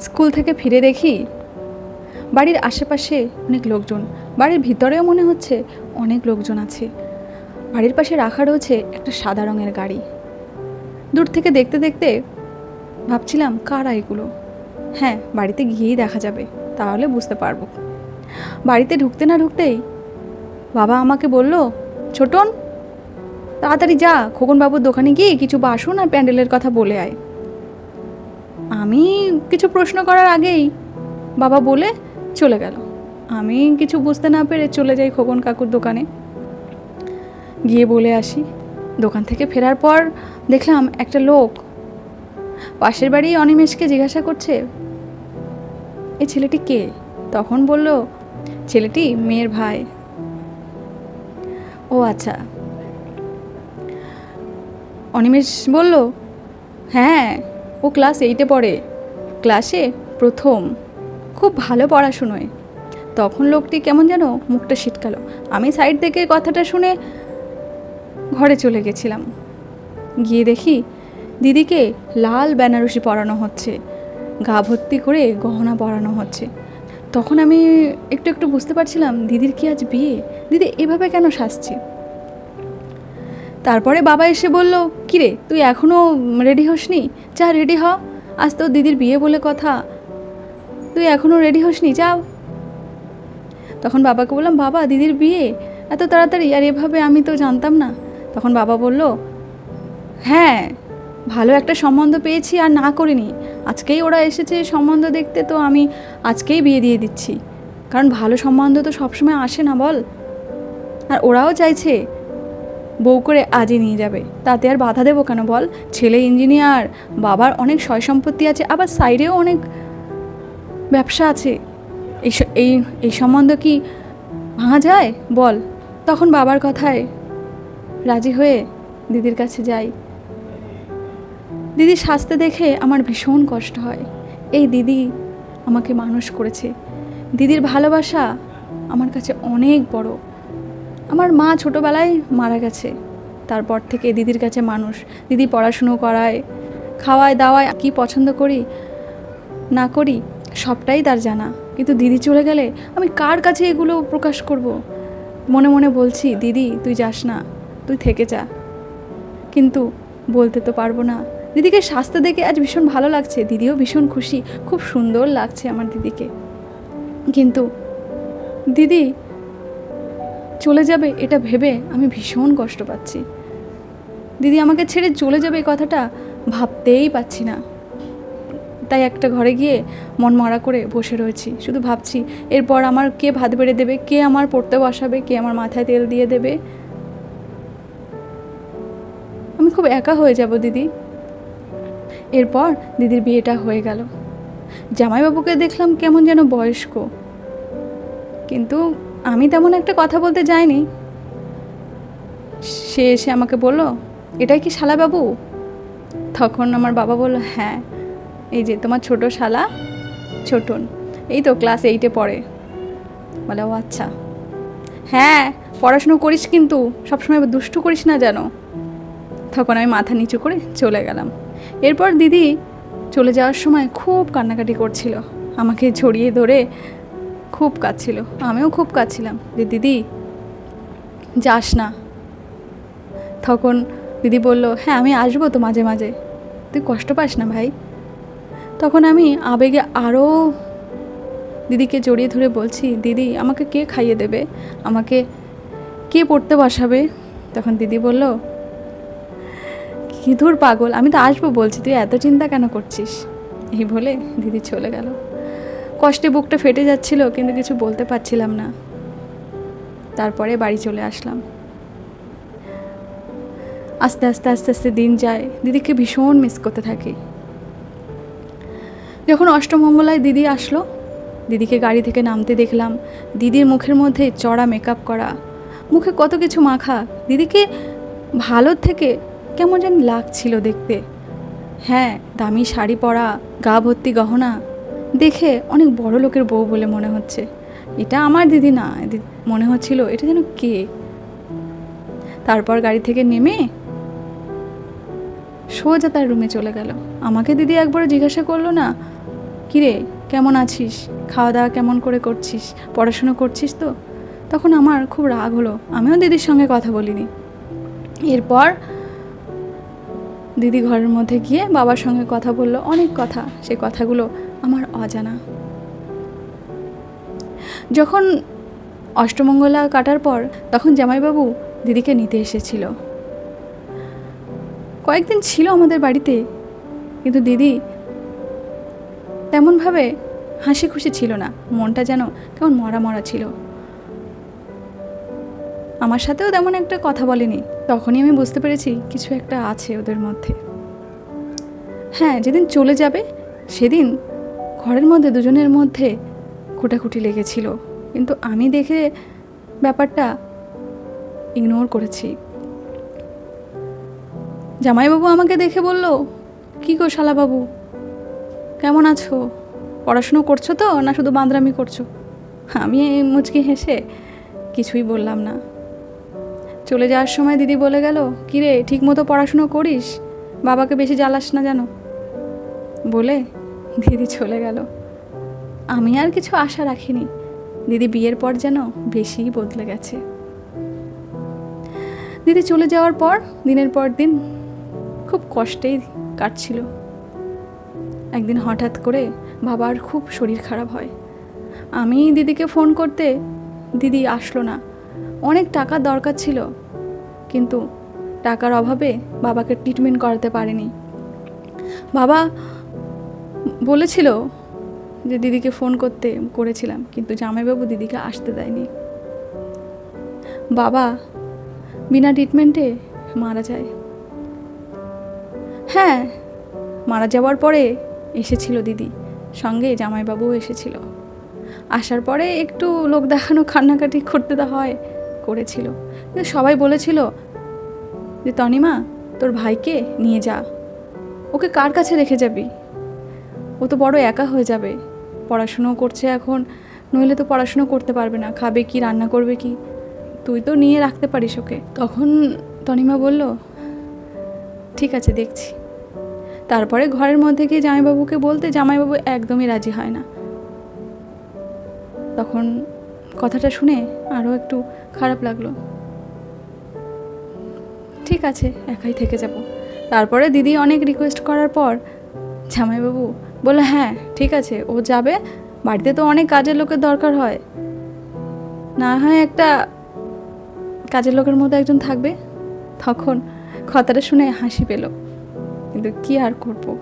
School থেকে ফিরে দেখি বাড়ির আশেপাশে অনেক লোকজন। বাড়ির ভিতরেও মনে হচ্ছে অনেক লোকজন আছে। বাড়ির পাশে রাখা রয়েছে একটা সাদা রঙের গাড়ি। দূর থেকে দেখতে দেখতে ভাবছিলাম, কারা এগুলো হ্যাঁ বাড়িতে গিয়েই দেখা যাবে, তাহলে বুঝতে পারব। বাড়িতে ঢুকতে না ঢুকতেই বাবা আমাকে বলল, ছোটন, তাড়াতাড়ি যা, খোকনবাবুর দোকানে গিয়ে কিছু বাসন আর প্যান্ডেলের কথা বলে আয়। আমি কিছু প্রশ্ন করার আগেই বাবা বলে চলে গেল। আমি কিছু বুঝতে না পেরে চলে যাই খোকন কাকুর দোকানে। গিয়ে বলে আসি, দোকান থেকে ফেরার পর দেখলাম একটা লোক পাশের বাড়ি অনিমেষকে জিজ্ঞাসা করছে, এ ছেলেটি কে? তখন বলল, ছেলেটি মেয়ের ভাই। ও আচ্ছা। অনিমেষ বলল হ্যাঁ। ও ক্লাস এইটে পড়ে। ক্লাসে প্রথম। খুব ভালো পড়াশুনোয়। তখন লোকটি কেমন যেন মুখটা ছিটকালো। আমি সাইড থেকে কথাটা শুনে ঘরে চলে গেছিলাম। গিয়ে দেখি দিদিকে লাল বেনারসি পরানো হচ্ছে। গা ভর্তি করে গহনা পরানো হচ্ছে। তখন আমি একটু একটু বুঝতে পারছিলাম, দিদির কি আজ বিয়ে? দিদি এভাবে কেন সাজছে? তারপরে বাবা এসে বলল, কিরে, তুই এখনও রেডি হসনি? যা রেডি হ। আজ তো দিদির বিয়ে বলে কথা। তুই এখনও রেডি হসনি? যাও। তখন বাবাকে বললাম, বাবা, দিদির বিয়ে? এত তাড়াতাড়ি? আর এভাবে আমি তো জানতাম না। তখন বাবা বলল হ্যাঁ ভালো একটা সম্বন্ধ পেয়েছি আর না করিনি। আজকেই ওরা এসেছে সম্বন্ধ দেখতে, তো আমি আজকেই বিয়ে দিয়ে দিচ্ছি। কারণ ভালো সম্বন্ধ তো সবসময় আসে না বল। আর ওরাও চাইছে বউ করে আজই নিয়ে যাবে। তাতে আর বাধা দেবো কেন বল? ছেলে ইঞ্জিনিয়ার, বাবার অনেক সয় সম্পত্তি আছে, আবার সাইডেও অনেক ব্যবসা আছে। এই এই এই সম্বন্ধ কি ভাঙা যায়? বল। তখন বাবার কথায় রাজি হয়ে দিদির কাছে যাই। দিদি সাজতে দেখে আমার ভীষণ কষ্ট হয়। এই দিদি আমাকে মানুষ করেছে। দিদির ভালোবাসা আমার কাছে অনেক বড়। আমার মা ছোটোবেলায় মারা গেছে। তারপর থেকে দিদির কাছে মানুষ। দিদি পড়াশুনো করায়, খাওয়ায়, দাওয়ায়, কী পছন্দ করি, না করি, সবটাই তার জানা। কিন্তু দিদি চলে গেলে আমি কার কাছে এগুলো প্রকাশ করব? মনে মনে বলছি, দিদি, তুই যাস না, তুই থেকে যা। কিন্তু বলতে তো পারব না। দিদিকে স্বাস্থ্য দেখে আজ ভীষণ ভালো লাগছে। দিদিও ভীষণ খুশি। খুব সুন্দর লাগছে আমার দিদিকে। কিন্তু দিদি চলে যাবে এটা ভেবে আমি ভীষণ কষ্ট পাচ্ছি। দিদি আমাকে ছেড়ে চলে যাবে এই কথাটা ভাবতেই পাচ্ছি না। তাই একটা ঘরে গিয়ে মন মরা করে বসে রয়েছি। শুধু ভাবছি, এরপর আমার কে ভাত বেড়ে দেবে, কে আমার পড়তে বসাবে, কে আমার মাথায় তেল দিয়ে দেবে? আমি খুব একা হয়ে যাব দিদি। এরপর দিদির বিয়েটা হয়ে গেল। জামাইবাবুকে দেখলাম কেমন যেন বয়স্ক। কিন্তু আমি তেমন একটা কথা বলতে যাইনি। সে এসে আমাকে বলল, এটাই কি শালাবাবু তখন আমার বাবা বলল হ্যাঁ এই যে তোমার ছোট শালা, ছোটন, এই তো ক্লাস এইটে পড়ে। বলে, ও আচ্ছা। হ্যাঁ পড়াশুনো করিস কিন্তু, সবসময় দুষ্টু করিস না যেন। তখন আমি মাথা নিচু করে চলে গেলাম। এরপর দিদি চলে যাওয়ার সময় খুব কান্নাকাটি করছিল, আমাকে ছড়িয়ে ধরে খুব কাঁদছিল আমিও খুব কাঁদছিলাম যে, দিদি, যাস না। তখন দিদি বলল হ্যাঁ আমি আসব তো মাঝে মাঝে। তুই কষ্ট পাস না ভাই? তখন আমি আবেগে আরও দিদিকে জড়িয়ে ধরে বলছি, দিদি, আমাকে কে খাইয়ে দেবে? আমাকে কে পড়তে বসাবে? তখন দিদি বলল, কি পাগল, আমি তো আসব বলছি, তুই এত চিন্তা কেন করছিস? এই বলে দিদি চলে গেল। কষ্টে বুকটা ফেটে যাচ্ছিল, কিন্তু কিছু বলতে পারছিলাম না। তারপরে বাড়ি চলে আসলাম। আস্তে আস্তে আস্তে আস্তে দিন যায়। দিদিকে ভীষণ মিস করতে থাকি। যখন অষ্টমঙ্গলায় দিদি আসলো, দিদিকে গাড়ি থেকে নামতে দেখলাম। দিদির মুখের মধ্যে চড়া মেকআপ করা। মুখে কত কিছু মাখা। দিদিকে ভালো থেকে কেমন যেন লাগছিল দেখতে। হ্যাঁ দামি শাড়ি পরা, গা ভর্তি গহনা। দেখে অনেক বড় লোকের বউ বলে মনে হচ্ছে। এটা আমার দিদি না মনে হচ্ছিল এটা যেন কে? তারপর গাড়ি থেকে নেমে সোজা তার রুমে চলে গেল। আমাকে দিদি একবার জিজ্ঞাসা করল না, কিরে, কেমন আছিস? খাওয়া দাওয়া কেমন করে করছিস? পড়াশুনো করছিস তো? তখন আমার খুব রাগ হলো, আমিও দিদির সঙ্গে কথা বলিনি। এরপর দিদি ঘরের মধ্যে গিয়ে বাবার সঙ্গে কথা বলল, অনেক কথা। সে কথাগুলো আমার অজানা। যখন অষ্টমঙ্গলা কাটার পর তখন জামাইবাবু দিদিকে নিতে এসেছিল। কয়েকদিন ছিল আমাদের বাড়িতে, কিন্তু দিদি তেমনভাবে হাসি খুশি ছিল না। মনটা যেন কেমন মরা মরা ছিল। আমার সাথেও তেমন একটা কথা বলেনি। তখনই আমি বুঝতে পেরেছি কিছু একটা আছে ওদের মধ্যে। হ্যাঁ যেদিন চলে যাবে, সেদিন ঘরের মধ্যে দুজনের মধ্যে খুঁটাখুটি লেগেছিল। কিন্তু আমি দেখে ব্যাপারটা ইগনোর করেছি। জামাইবাবু আমাকে দেখে বলল, কী গো শালাবাবু? কেমন আছো? পড়াশুনো করছ তো, না শুধু বাঁদরামি করছ? আমি মুচকি হেসে কিছুই বললাম না। চলে যাওয়ার সময় দিদি বলে গেল কিরে ঠিক মতো পড়াশুনো করিস? বাবাকে বেশি জ্বালাস না জানো বলে দিদি চলে গেল। আমি আর কিছু আশা রাখিনি। দিদি বিয়ের পর যেন বেশিই বদলে গেছে। দিদি চলে যাওয়ার পর, দিনের পর দিন খুব কষ্টেই কাটছিল। একদিন হঠাৎ করে বাবার খুব শরীর খারাপ হয়। আমি দিদিকে ফোন করতে দিদি আসলো না। অনেক টাকা দরকার ছিল, কিন্তু টাকার অভাবে বাবাকে ট্রিটমেন্ট করাতে পারেনি। বাবা বলেছিল যে দিদিকে ফোন করতে করেছিলাম, কিন্তু জামাইবাবু দিদিকে আসতে দেয়নি। বাবা, বিনা ট্রিটমেন্টে মারা যায়। হ্যাঁ মারা যাওয়ার পরে এসেছিল দিদি, সঙ্গে জামাইবাবুও এসেছিল। আসার পরে একটু লোক দেখানো, কান্নাকাটি করতে তো হয়, করেছিল। কিন্তু সবাই বলেছিল যে, তনিমা, তোর ভাইকে নিয়ে যা। ওকে কার কাছে রেখে যাবি? ও তো বড় একা হয়ে যাবে। পড়াশুনো করছে এখন, নইলে তো পড়াশুনো করতে পারবে না, খাবে কি, রান্না করবে কি? তুই তো নিয়ে রাখতে পারিস ওকে। তখন তনিমা বলল, ঠিক আছে, দেখছি। তারপরে ঘরের মধ্যে গিয়ে জামাইবাবুকে বলতে জামাইবাবু একদমই রাজি হয় না। তখন কথাটা শুনে আরও একটু খারাপ লাগল। ঠিক আছে, একাই থেকে যাব। তারপরে দিদি অনেক রিকোয়েস্ট করার পর জামাইবাবু বলল হ্যাঁ ঠিক আছে, ও যাবে। বাড়িতে তো অনেক কাজের লোকের দরকার হয়। না হয় একটা কাজের লোকের মধ্যে একজন থাকবে। তখন কথাটা শুনে হাসি পেল। কিন্তু কি আর করব?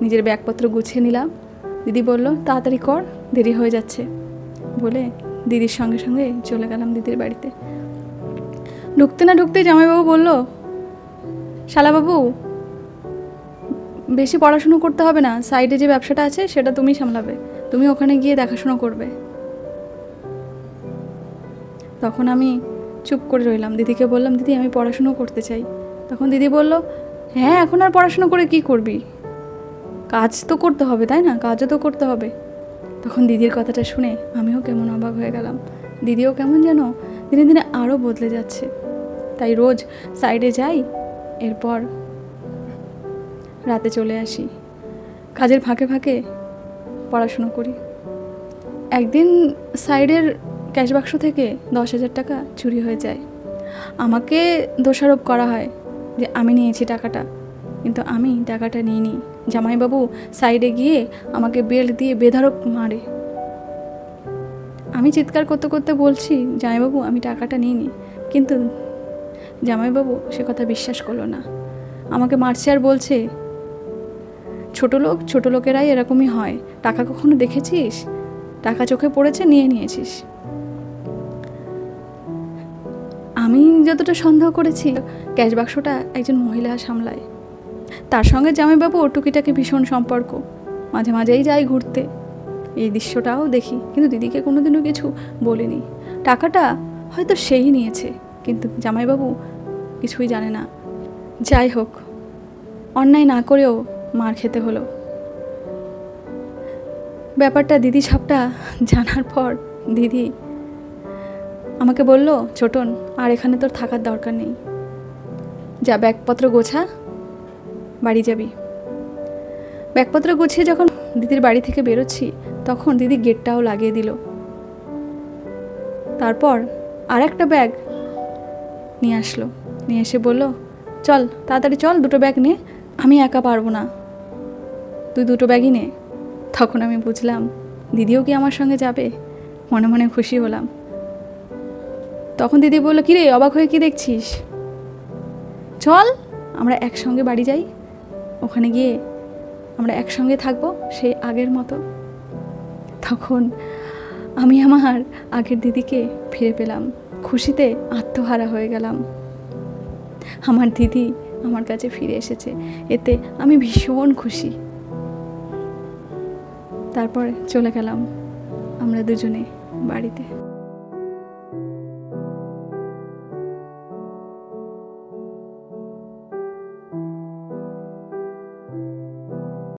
নিজের ব্যাগপত্র গুছিয়ে নিলাম। দিদি বলল, তাড়াতাড়ি কর, দেরি হয়ে যাচ্ছে। বলে দিদির সঙ্গে সঙ্গে চলে গেলাম দিদির বাড়িতে। ঢুকতে না ঢুকতেই জামাইবাবু বলল, শালাবাবু বেশি পড়াশুনো করতে হবে না সাইডে যে ব্যবসাটা আছে সেটা তুমি সামলাবে, তুমি ওখানে গিয়ে দেখাশুনো করবে। তখন আমি চুপ করে রইলাম, দিদিকে বললাম, দিদি, আমি পড়াশুনো করতে চাই। তখন দিদি বলল হ্যাঁ এখন আর পড়াশুনো করে কি করবি? কাজ তো করতে হবে, তাই না? কাজও তো করতে হবে। তখন দিদির কথাটা শুনে আমিও কেমন অবাক হয়ে গেলাম। দিদিও কেমন যেন দিনে দিনে আরও বদলে যাচ্ছে। তাই রোজ সাইডে যাই, এরপর রাতে চলে আসি। কাজের ফাঁকে ফাঁকে পড়াশুনো করি। একদিন সাইডের ক্যাশ বাক্স থেকে দশ হাজার টাকা চুরি হয়ে যায়। আমাকে দোষারোপ করা হয় যে আমি নিয়েছি টাকাটা, কিন্তু আমি টাকাটা নিইনি। জামাইবাবু সাইডে গিয়ে আমাকে বেল্ট দিয়ে বেধারক মারে। আমি চিৎকার করতে করতে বলছি, জামাইবাবু, আমি টাকাটা নিইনি। কিন্তু জামাইবাবু সে কথা বিশ্বাস করল না। আমাকে মারছে আর বলছে ছোট লোক, ছোট লোকেরাই এরকমই হয়। টাকা কখনো দেখেছিস? টাকা চোখে পড়েছে, নিয়ে নিয়েছিস। আমি যতটা সন্দেহ করেছি, ক্যাশ বাক্সটা একজন মহিলা সামলায়। তার সঙ্গে জামাইবাবু ও টুকিটাকে ভীষণ সম্পর্ক। মাঝে মাঝেই যাই ঘুরতে। এই দৃশ্যটাও দেখি, কিন্তু দিদিকে কোনোদিনও কিছু বলিনি। টাকাটা হয়তো সেই নিয়েছে, কিন্তু জামাইবাবু কিছুই জানে না। যাই হোক, অন্যায় না করেও মার খেতে হলো। ব্যাপারটা দিদি সবটা জানার পর দিদি আমাকে বলল, ছোটন, আর এখানে তোর থাকার দরকার নেই। যা ব্যাগপত্র গোছা, বাড়ি যাবি। ব্যাগপত্র গুছিয়ে যখন দিদির বাড়ি থেকে বেরোচ্ছি, তখন দিদি গেটটাও লাগিয়ে দিল। তারপর আর একটা ব্যাগ নিয়ে আসলো। নিয়ে এসে বলল, চল, তাড়াতাড়ি চল, দুটো ব্যাগ নে, আমি একা পারব না। তুই দুটো ব্যাগই নে। তখন আমি বুঝলাম, দিদিও কি আমার সঙ্গে যাবে? মনে মনে খুশি হলাম। তখন দিদি বলল, কিরে, অবাক হয়ে কি দেখছিস? চল, আমরা একসঙ্গে বাড়ি যাই। ওখানে গিয়ে আমরা একসঙ্গে থাকব সেই আগের মতো। তখন আমি আমার আগের দিদিকে ফিরে পেলাম। খুশিতে আত্মহারা হয়ে গেলাম। আমার দিদি আমার কাছে ফিরে এসেছে। এতে আমি ভীষণ খুশি। তারপর চলে গেলাম আমরা দুজনে বাড়িতে।